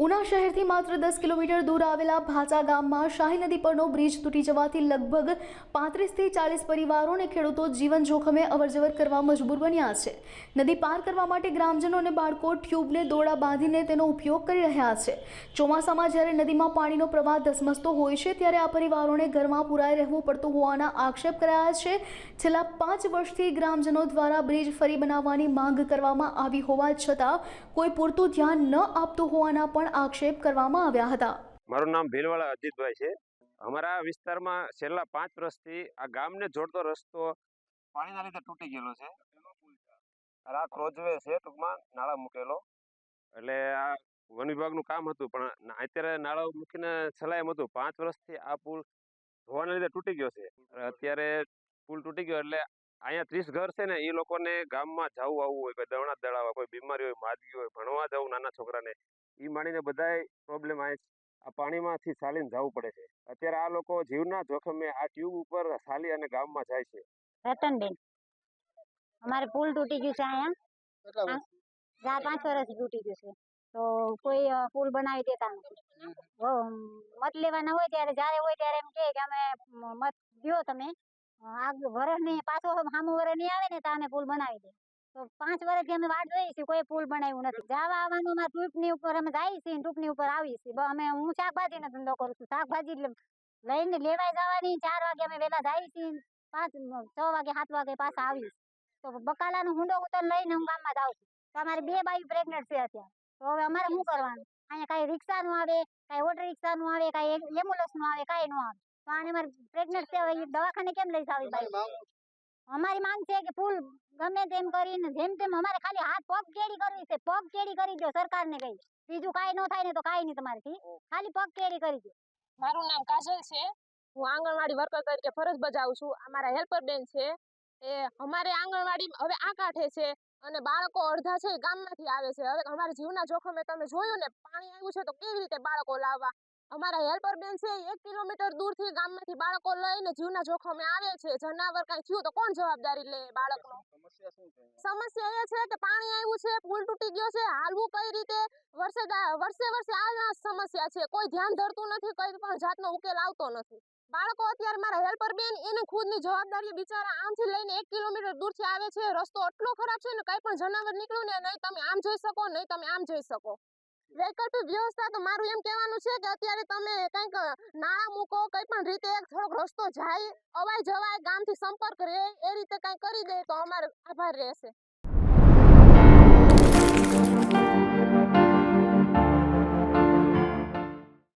ઉના શહેરથી માત્ર દસ કિલોમીટર દૂર આવેલા ભાચા ગામમાં શાહી નદી પરનો બ્રિજ તૂટી જવાથી લગભગ પાંત્રીસથી ચાલીસ પરિવારો અને ખેડૂતો જીવન જોખમે અવરજવર કરવા મજબૂર બન્યા છે. નદી પાર કરવા માટે ગ્રામજનો અને બાળકો ટ્યુબને દોડા બાંધીને તેનો ઉપયોગ કરી રહ્યા છે. ચોમાસામાં જ્યારે નદીમાં પાણીનો પ્રવાહ ધસમસતો હોય છે, ત્યારે આ પરિવારોને ઘરમાં પુરાઈ રહેવું પડતું હોવાના આક્ષેપ કરાયા છે. છેલ્લા પાંચ વર્ષથી ગ્રામજનો દ્વારા બ્રિજ ફરી બનાવવાની માંગ કરવામાં આવી હોવા છતાં કોઈ પૂરતું ધ્યાન ન આપતું હોવાના પણ આક્ષેપ કરવામાં આવ્યા હતા. મારું નામ ભીલવાળા અજીતભાઈ છે. અમારા વિસ્તારમાં છેલ્લા પાંચ વર્ષથી આ ગામને જોડતો રસ્તો પાણીના લીધે તૂટી ગયેલો છે. આ ક્રોજવે છે, ટૂંકમાં નાળા મૂકેલો. એટલે આ વન વિભાગનું કામ હતું, પણ અત્યારે નાળા મૂકીને સલાયમ હતું. પાંચ વર્ષથી આ પુલ ધોવાના લીધે તૂટી ગયો છે. અત્યારે પુલ તૂટી ગયો એટલે અહીંયા ત્રીસ ઘર છે ને એ લોકોને ગામમાં જવું આવવું હોય કોઈ દવણા દળાવવા કોઈ બીમારી હોય માદગી હોય ભણવા જવું નાના છોકરાને એ માંડીને બધાય પ્રોબ્લેમ આ આ પાણીમાંથી ચાલીને જવું પડે છે. અત્યારે આ લોકો જીવના જોખમે આ ટ્યુબ ઉપર ચાલી અને ગામમાં જાય છે. રતનબેન અમારે પુલ તૂટી ગયું છે અહીંયા. ચાર પાંચ વર્ષ તૂટી ગયું છે. તો કોઈ પુલ બનાવી દેતા નથી. મત લેવાના હોય ત્યારે જ્યારે હોય ત્યારે એમ કે અમે મત દો તમે. અ, આ વરસ પાછો સામું વરસ આવે ને તો અમે બનાવી દે. તો પાંચ વર્ષથી અમે વાટ જોઈએ છીએ કોઈ પુલ બનાવ્યું નથી. જવા ટૂંકની ઉપર અમે જઈએ છીએ ટૂંકની ઉપર આવીએ છીએ. અમે હું શાકભાજીનો ધંધો કરું છું. શાકભાજી લઈને લેવાય જવાની ચાર વાગે અમે વહેલા જઈએ છીએ પાંચ છ વાગે સાત વાગે પાછા આવીશ તો બકાલાનો હુંડો ઉતર લઈને હું ગામમાં જાઉં છું. તો અમારે બે બાઈ પ્રેગ્નન્ટ છે અત્યારે. તો હવે અમારે શું કરવાનું? અહીંયા કાંઈ રિક્ષાનું આવે કાંઈ ઓટો રિક્ષાનું આવે કાંઈ એમ્બ્યુલન્સનું આવે કાંઈ ન આવે. તો આને મારે પ્રેગ્નન્ટ છે હવે દવાખાને કેમ લઈ જાવી ભાઈ? અમારી માંગ છે કે પુલ ગમે તેમ કરીને જેમ તેમ અમારે ખાલી હાથ પગ કેડી કરવી છે પગ કેડી કરી દો સરકારને કહી બીજું કાંઈ ન થાય ને તો કાંઈ નહીં તમારેથી. ખાલી પગ કેડી કરી દો મારું નામ કાજલ છે. હું આંગણવાડી વર્કર તરીકે ફરજ બજાવું છું. અમારા હેલ્પર બેન છે. એ અમારે આંગણવાડી હવે આ કાંઠે છે અને બાળકો અડધા છે ગામમાંથી આવે છે. હવે અમારા જીવના જોખમે તમે જોયું ને પાણી આવ્યું છે તો કેવી રીતે બાળકો લાવવા? અમારા હેલ્પર બેન છે એક કિલોમીટર દૂરથી ગામમાંથી બાળકો લઈને જીવના જોખમે આવે છે. જનાવર કાંઈ થયું તો કોણ જવાબદારી લે બાળકનો? સમસ્યા એ છે કે પાણી આવ્યું છે પુલ તૂટી ગયો છે હાલવું કઈ રીતે? વર્ષે વર્ષે વર્ષે આ સમસ્યા છે. કોઈ ધ્યાન ધરતું નથી કઈ પણ જાતનો ઉકેલ આવતો નથી. બાળકો અત્યારે મારા હેલ્પર બેન એને ખુદની જવાબદારી બિચારા આમથી લઈને એક કિલોમીટર દૂરથી આવે છે. રસ્તો એટલો ખરાબ છે ને કઈ પણ જનાવર નીકળ્યું ને નહીં તમે આમ જઈ શકો નહીં તમે આમ જઈ શકો. વૈકલ્પિક વ્યવસ્થા તો મારું એમ કહેવાનું છે કે અત્યારે તમે કંઈક નાણાં મૂકો, કઈ પણ રીતે એક થોડોક રસ્તો જાય, અવાય જવાય, ગામથી સંપર્ક રહે, એ રીતે કંઈ કરી દે તો અમારે આભાર રહેશે.